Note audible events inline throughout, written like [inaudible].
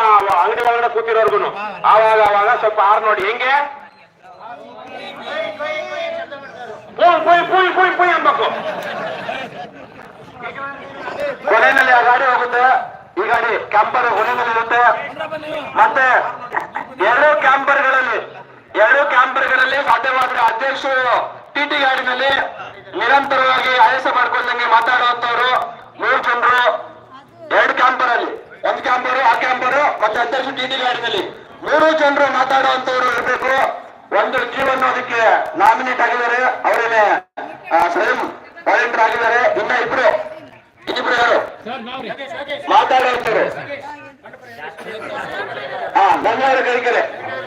ಅವ ಅಂಗಡಿ ಒಳಗಡೆ ಕೂತಿರೋರ್ಗುನು. ಆವಾಗ ಅವಾಗ ಸ್ವಲ್ಪ ಆರ್ ನೋಡಿ, ಹೆಂಗೆ? ಪುಯ್ ಪುಯ್ ಪುಯ್ ಪುಯ್ ಅನ್ಬೇಕು ಕೊನೆಯಲ್ಲಿ ಆ ಗಾಡಿ ಹೋಗುತ್ತೆ. ಈ ಗಾಡಿ ಕ್ಯಾಂಪರ್ ಕೊನೆಯಲ್ಲಿ ಇರುತ್ತೆ. ಮತ್ತೆ ಎರಡು ಕ್ಯಾಂಪರ್ಗಳಲ್ಲಿ ಎರಡು ಕ್ಯಾಂಪರ್ಗಳಲ್ಲಿ ಸಾಧ್ಯವಾದ್ರೆ ಅಧ್ಯಕ್ಷರು ಟಿಟಿ ಗಾಡಿನಲ್ಲಿ ನಿರಂತರವಾಗಿ ಆಯಾಸ ಮಾಡ್ಕೊಂಡಂಗೆ ಮಾತಾಡುವಂತವ್ರು ಮೂರು ಜನರು. ಎರಡು ಕ್ಯಾಂಪರ್ ಅಲ್ಲಿ, ಒಂದು ಕ್ಯಾಂಪರು ಕ್ಯಾಂಪರು ಮತ್ತೆ ಅಧ್ಯಕ್ಷ ಟಿಟಿ ಗಾಡಿನಲ್ಲಿ ಮೂರು ಜನರು ಮಾತಾಡುವಂತವ್ರು ಇರಬೇಕು. ಒಂದು ಜೀವನ ಅದಕ್ಕೆ ನಾಮಿನೇಟ್ ಆಗಿದ್ದಾರೆ. ಅವರೇನೆ ಸ್ವಯಂ ವಾಲಂಟಿಯರ್ ಆಗಿದ್ದಾರೆ. ಇನ್ನ ಇಬ್ರು ಇನ್ನಿಬ್ರು ಯಾರು? ಮಾತಾಡುವಂತವ್ರು. ಹಾ ನಂಗಾರ ಕರಿಕೆರೆ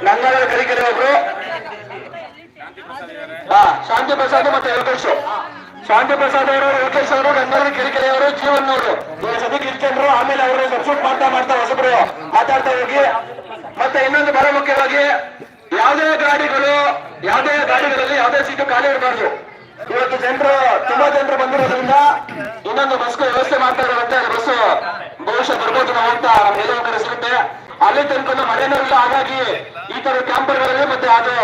ನಂಗಾರ ಕರಿಕೆರೆ ಒಬ್ರು. ಹಾ ಶಾಂತಿ ಪ್ರಸಾದ್ ಮತ್ತೆ ಯೋಗೇಶ್ ಶಾಂತಿ ಪ್ರಸಾದ್ ಅವರು ಯೋಗೇಶ್ ಅವರು, ಗಂಗಾಧರ ಕಿರಿಕೆರೆ ಅವರು ಜೀವನ್ ಅವರು ಈಗ ಸದ್ಯಕ್ಕೆ ಆಮೇಲೆ ಅವರು ಸಬ್ಸೂಟ್ ಮಾಡ್ತಾ ಮಾಡ್ತಾ ಹೊಸಬ್ರು ಮಾತಾಡ್ತಾ ಹೋಗಿ. ಮತ್ತೆ ಇನ್ನೊಂದು ಬಹಳ ಮುಖ್ಯವಾಗಿ ಯಾವುದೇ ಗಾಡಿಗಳು, ಯಾವುದೇ ಗಾಡಿಗಳಲ್ಲಿ ಯಾವುದೇ ಸೀಟು ಖಾಲಿ ಇರಬಾರ್ದು. ಇವತ್ತು ಜನರು, ತುಂಬಾ ಜನರು ಬಂದಿರೋದ್ರಿಂದ ಇನ್ನೊಂದು ಬಸ್ ವ್ಯವಸ್ಥೆ ಮಾಡ್ತಾ ಇರುವಂತೆ ಬಸ್ ಬಹುಶಃ ಬರ್ಬೋದು ಅಂತ ಕಡೆ ಸಿಗುತ್ತೆ. ಅಲ್ಲಿ ತನಕ ಮಳೆನೂ ಇಲ್ಲ ಹಾಗಾಗಿ ಈ ತರ ಕ್ಯಾಂಪರ್ಗಳಲ್ಲಿ ಮತ್ತೆ ಅದು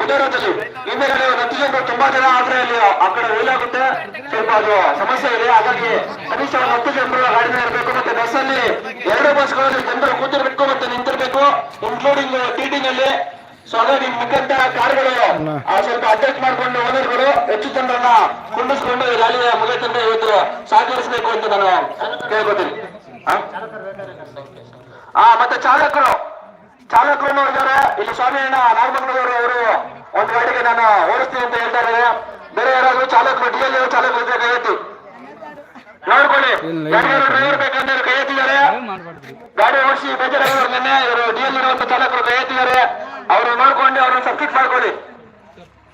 ಬುಧವಾರದಲ್ಲಿ ಹಿಂದೆಗಡೆ ಜನರು ತುಂಬಾ ಜನ ಆದ್ರೆ ಅಲ್ಲಿ ಆ ಕಡೆ ಒಳ್ಳಾಗುತ್ತೆ ಸ್ವಲ್ಪ ಅದು ಸಮಸ್ಯೆ ಇದೆ. ಹಾಗಾಗಿ ಕನಿಷ್ಠ ಒಂದು ಹತ್ತು ಜನರು ಗಾಡಿನ ಇರಬೇಕು. ಮತ್ತೆ ಬಸ್ ಅಲ್ಲಿ ಎರಡು ಬಸ್ಗಳಲ್ಲಿ ಜನರು ಕೂತಿರ್ಬೇಕು ಮತ್ತೆ ನಿಂತಿರ್ಬೇಕು ಇನ್ಕ್ಲೂಡಿಂಗ್ ಟೀಟಿಂಗ್ ಅಲ್ಲಿ ಸೊ ಹಾಗಾಗಿ ಮುಖ್ಯಂತ ಕಾರ್ಗಳು ಸ್ವಲ್ಪ ಅಡ್ಜಸ್ಟ್ ಮಾಡ್ಕೊಂಡು ಓನರ್ಗಳು ಹೆಚ್ಚು ಜನರನ್ನ ಕುಂಡಿಸ್ಕೊಂಡು ಈ ರ್ಯಾಲಿಯ ಮುಗಿತಂದ್ರೆ ಇವತ್ತು ಸಹಕರಿಸಬೇಕು ಅಂತ ನಾನು ಕೇಳ್ಕೊತೀನಿ. ಹಾ ಮತ್ತೆ ಚಾಲಕರು. ಚಾಲಕರು ಇದ್ದಾರೆ ಇಲ್ಲಿ ಸ್ವಾಮಿಯಣ್ಣ ನಾಗಮಂಗಳೂರು ಅವರು ಒಂದು ಗಾಡಿಗೆ ನಾನು ಓಡಿಸ್ತೀನಿ ಅಂತ ಹೇಳ್ತಾ ಇದ್ದಾರೆ. ಬೇರೆ ಯಾರಾದ್ರೂ ಚಾಲಕರು ಡಿ ಎಲ್ ಚಾಲಕರು ಇದ್ರೆ ಕೈ ಎತ್ತಿ ನೋಡ್ಕೊಳ್ಳಿ ಡ್ರೈವರ್ ಬೇಕಂದ್ರೆ ಕೈ ಎತ್ತಿದ್ದಾರೆ ಗಾಡಿ ಓಡಿಸಿ ಬೇಜಾರಾಗಿರೋರು ನಿನ್ನೆ ಇವರು ಡಿ ಎಲ್ ಇರುವಂತ ಚಾಲಕರು ಕೈ ಎತ್ತಿದ್ದಾರೆ ಅವರು ನೋಡ್ಕೊಂಡು ಅವ್ರನ್ನ ಸರ್ಕ್ಯೂಟ್ ಮಾಡ್ಕೊಳ್ಳಿ.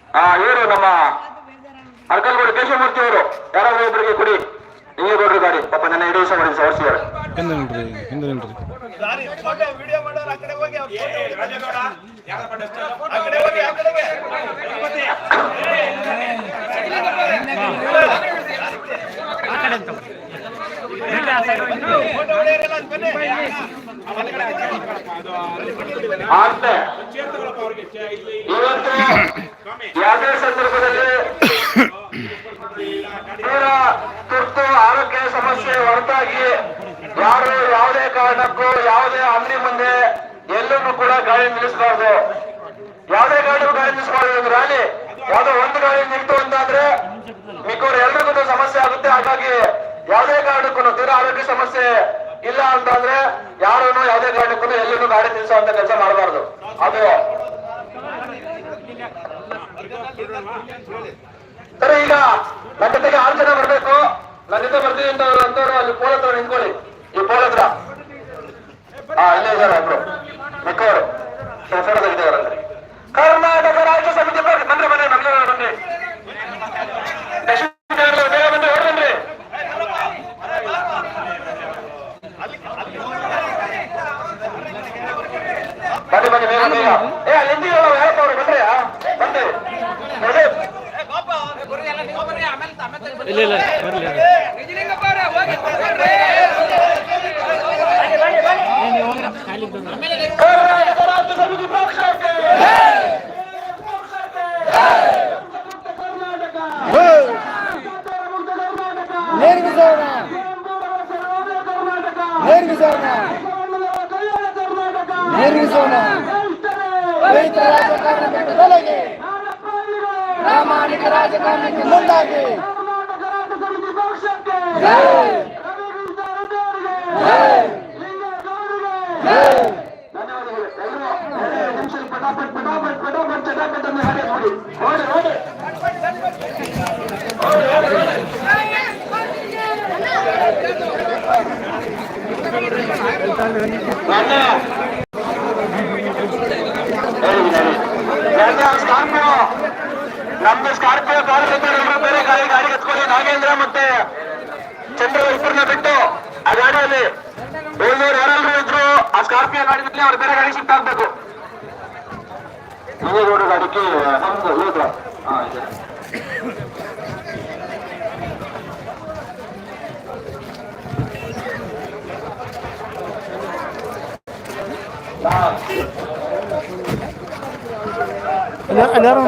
ಆ ಇವರು ನಮ್ಮ ಅರ್ಕಲ್ಗೋಡಿ ಕೇಶವಮೂರ್ತಿ ಅವರು. ಯಾರಾದ್ರೂ ಇಬ್ಬರಿಗೆ ಕೊಡಿ. ನೀವು ಕೊಡ್ರಿ ಗಾಡಿ. ಪಾಪ ನನ್ನ ಎರಡು ವರ್ಷ ಮಾಡಿ ಓಡಿಸಿದ್ದಾರೆ. ಹಿಂದೆ ನಿಲ್ರಿ ಹಿಂದೆ ನಿಲ್ರಿ. ಯಾವುದೇ ಸಂದರ್ಭದಲ್ಲಿ [coughs] ತುರ್ತು ಆರೋಗ್ಯ ಸಮಸ್ಯೆ ಹೊರತಾಗಿ ಯಾರು ಯಾವುದೇ ಕಾರಣಕ್ಕೂ ಯಾವುದೇ ಅಂಗಡಿ ಮುಂದೆ ಎಲ್ಲೂ ಕೂಡ ಗಾಳಿ ನಿಲ್ಲಿಸಬಾರ್ದು. ಯಾವುದೇ ಗಾಡಿ ಗಾಳಿ ನಿಲ್ಲಿಸಬಾರ್ದು ಅಂದ್ರೆ ರ್ಯಾಲಿ. ಯಾವುದೋ ಒಂದು ಗಾಳಿ ನಿಂತು ಅಂತಾದ್ರೆ ಮಿಕ್ಕವ್ರು ಎಲ್ರಿಗೂ ಸಮಸ್ಯೆ ಆಗುತ್ತೆ. ಹಾಗಾಗಿ ಯಾವುದೇ ಕಾರಣಕ್ಕೂ ತೀರಾ ಆರೋಗ್ಯ ಸಮಸ್ಯೆ ಇಲ್ಲ ಅಂತಂದ್ರೆ ಯಾರೂ ಯಾವುದೇ ಕಾರಣಕ್ಕೂ ಎಲ್ಲೂ ಗಾಡಿ ನಿಲ್ಲಿಸುವಂತ ಕೆಲಸ ಮಾಡಬಾರ್ದು. ಅದು. ಸರಿ, ಈಗ ನನ್ನ ಜೊತೆಗೆ ಆರು ಜನ ಬರ್ಬೇಕು. ನನ್ನ ಜೊತೆ ಬರ್ತೀವಿ ಅಂತ ಅಂತವ್ರು ಅಲ್ಲಿ ಪೋಲ್ ಹತ್ರ ನಿಂತ್ಕೊಳ್ಳಿ. ಈ ಪೋಲ್ ಹತ್ರ ಹಾ ಇಲ್ಲೇ ಇದ್ದಾರೆ ಒಬ್ರು ಮಿಕ್ಕವರು ಫೋಟೋ ತೆಗಿದವರಂದ್ರೆ ಕರ್ನಾಟಕ ರಾಜ್ಯ ಸಮಿತಿ ಬರ್ರಿ ಬಂದ್ರೆ ಬನ್ನಿ ನಮ್ಗೆ ಬನ್ನಿ ಲಕ್ಷ್ಮೀ ದೇವ್ರು ಬೇಗ ಬನ್ನಿ ಹೊರಡ್ ಬನ್ರಿ ಬನ್ನಿ ಬನ್ನಿ ಬೇಗ ಬೇಗ ಏ ಅಲ್ಲಿ ನಿಂತಿರೋ ಯಾರಪ್ಪ ಅವ್ರು ಬಂದ್ರೆ ಬನ್ನಿ ನೋಡಿ ಇಲ್ಲ ಇಲ್ಲ ಬರಲಿ ಪ್ರಾಮಾಣಿಕ ರಾಜಕಾರಣಕ್ಕೆ ಮುಂದಾಗಿ ಕರ್ನಾಟಕ ರಾಜ್ಯ ಸಮಿತಿ ಪಕ್ಷಕ್ಕೆ ಜೈ! ಧನ್ಯವಾದಗಳು. ಎಲ್ಲರೂ ಸ್ಕಾರ್ಪಿಯೋ ಎಲ್ಲರೂ ಬೇರೆ ಗಾಡಿ ಗಾಡಿ ಎತ್ಕೊಳ್ಳಿ ನಾಗೇಂದ್ರ ಮತ್ತೆ ಚಂದ್ರ ಇಬ್ಬರನ್ನ ಬಿಟ್ಟು ಆ ಗಾಡಿಯಲ್ಲಿ ಉಳಿದವ್ರು ಯಾರೆಲ್ಲರೂ ಇದ್ರು ಆ ಸ್ಕಾರ್ಪಿಯೋ ಗಾಡಿನಲ್ಲಿ ಅವ್ರು ಬೇರೆ ಗಾಡಿ ಶಿಫ್ಟ್ ಆಗ್ಬೇಕು. ಹಿಂಗೇಗೌಡ ಗಾಡಿಗೆ ನಮ್ದು ಇವ್ರದ್ದು. ಹಾ, ಇದೆ. ಎಲ್ಲರೂ?